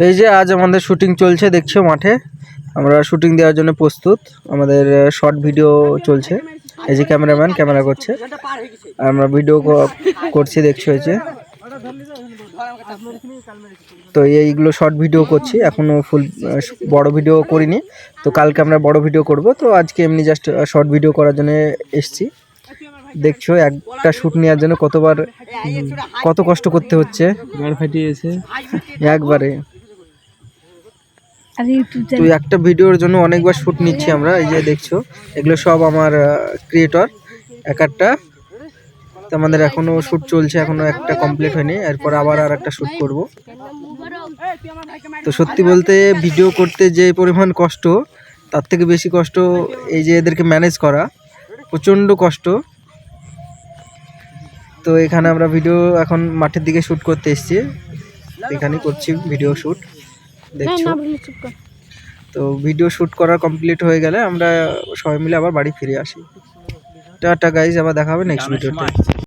এই যে আজ আমাদের শুটিং চলছে দেখছ মাঠে। আমরা শুটিং দেওয়ার জন্য প্রস্তুত। আমাদের শর্ট ভিডিও চলছে। এই যে ক্যামেরাম্যান ক্যামেরা করছে। আর আমরা ভিডিও করছি দেখছ এই যে। তো এইগুলো শর্ট ভিডিও করছি। এখনও ফুল বড় ভিডিও করিনি। তো কালকে আমরা বড় ভিডিও করব। তো আজকে এমনি জাস্ট শর্ট ভিডিও করার জন্য এসছি। দেখছ একটা শ্যুট নেওয়ার জন্য কতবার কত কষ্ট করতে হচ্ছে? একবারে। তো একটা ভিডিওর জন্য অনেকবার শ্যুট নিচ্ছি আমরা এই যে দেখছ এগুলো সব আমার ক্রিয়েটর এক একটা তো আমাদের এখনও শ্যুট চলছে এখনও একটা কমপ্লিট হয়নি এরপর আবার আর একটা শ্যুট করব। তো সত্যি বলতে ভিডিও করতে যে পরিমাণ কষ্ট তার থেকে বেশি কষ্ট এই যে এদেরকে ম্যানেজ করা প্রচণ্ড কষ্ট। তো এখানে আমরা ভিডিও এখন মাঠের দিকে শ্যুট করতে এসেছি। এখানে করছি ভিডিও শ্যুট দেখছ? তো ভিডিও শ্যুট করা কমপ্লিট হয়ে গেলে আমরা সবাই মিলে আবার বাড়ি ফিরে আসি। টাটা গাইজ আবার দেখা হবে নেক্সট ভিডিওতে